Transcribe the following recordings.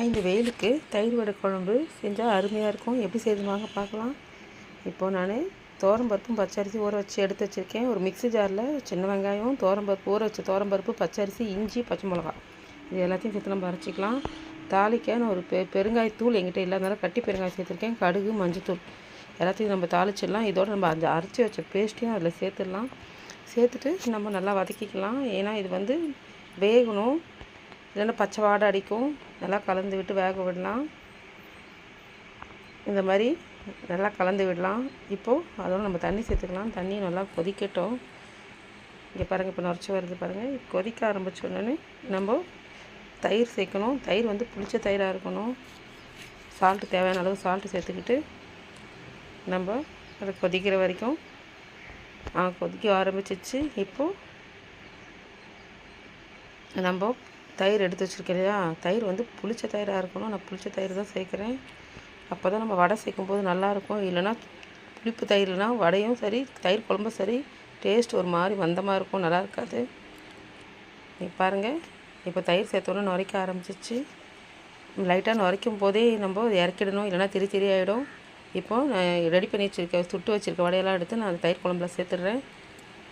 இந்த வெயிலுக்கு தயிர் வடை குழம்பு செஞ்சால் அருமையாக இருக்கும். எப்படி செய்யணுமாங்க வாங்க பார்க்கலாம். இப்போது நான் பருப்பும் பச்சரிசி ஊற வச்சு எடுத்து வச்சுருக்கேன். ஒரு மிக்ஸி ஜாரில் சின்ன வெங்காயம் பருப்பு ஊற வச்ச பருப்பு பச்சரிசி இஞ்சி பச்சை மிளகா இது எல்லாத்தையும் சேர்த்து நம்ம அரைச்சிக்கலாம். தாளிக்க நான் ஒரு பெ பெருங்காயத்தூள் எங்கிட்ட இல்லாதனால கட்டி பெருங்காயம் சேர்த்துருக்கேன். கடுகு மஞ்சத்தூள் எல்லாத்தையும் நம்ம தாளிச்சிடலாம். இதோட நம்ம அந்த அரைச்சி வச்ச பேஸ்ட்டையும் அதில் சேர்த்துடலாம். சேர்த்துட்டு நம்ம நல்லா வதக்கிக்கலாம். ஏன்னா இது வந்து வேகணும். இல்லைன்னா பச்சை வாடை அடிக்கும். நல்லா கலந்து விட்டு வேக விடலாம். இந்த மாதிரி நல்லா கலந்து விடலாம். இப்போது அதோட நம்ம தண்ணி சேர்த்துக்கலாம். தண்ணி நல்லா கொதிக்கட்டும். இங்கே பாருங்கள் இப்போ நுரைச்சி வருது பாருங்கள் கொதிக்க ஆரம்பிச்சோடனே நம்ம தயிர் சேர்க்கணும். தயிர் வந்து புளிச்ச தயிராக இருக்கணும். சால்ட்டு தேவையான அளவு சால்ட்டு சேர்த்துக்கிட்டு நம்ம அதை கொதிக்கிற வரைக்கும் கொதிக்க ஆரம்பிச்சிச்சு. இப்போது நம்ம தயிர் எடுத்து வச்சுருக்கேன் இல்லையா? தயிர் வந்து புளிச்ச தயிராக இருக்கணும். நான் புளிச்ச தயிர் தான் சேர்க்குறேன். அப்போ தான் நம்ம வடை சேர்க்கும்போது நல்லாயிருக்கும் இல்லைன்னா புளிப்பு தயிர்னா வடையும் சரி தயிர் குழம்பும் சரி டேஸ்ட் ஒரு மாதிரி மந்தமாக இருக்கும். நல்லா இருக்காது. நீ பாருங்கள் இப்போ தயிர் சேர்த்தோன்னே நுரைக்க ஆரம்பிச்சிச்சு. லைட்டாக நுரைக்கும் போதே நம்ம இறக்கிடணும். இல்லைனா திரி திரி ஆகிடும் இப்போது நான் ரெடி பண்ணி வச்சுருக்க சுட்டு வச்சுருக்க வடையெல்லாம் எடுத்து நான் தயிர் குழம்புல சேர்த்துடுறேன்.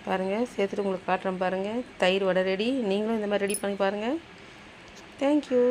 பாருங்கள் சேர்த்துட்டு உங்களுக்கு காட்டுறேன் பாருங்கள் தயிர் வடை ரெடி நீங்களும் இந்த மாதிரி ரெடி பண்ணி பாருங்கள் தேங்க்யூ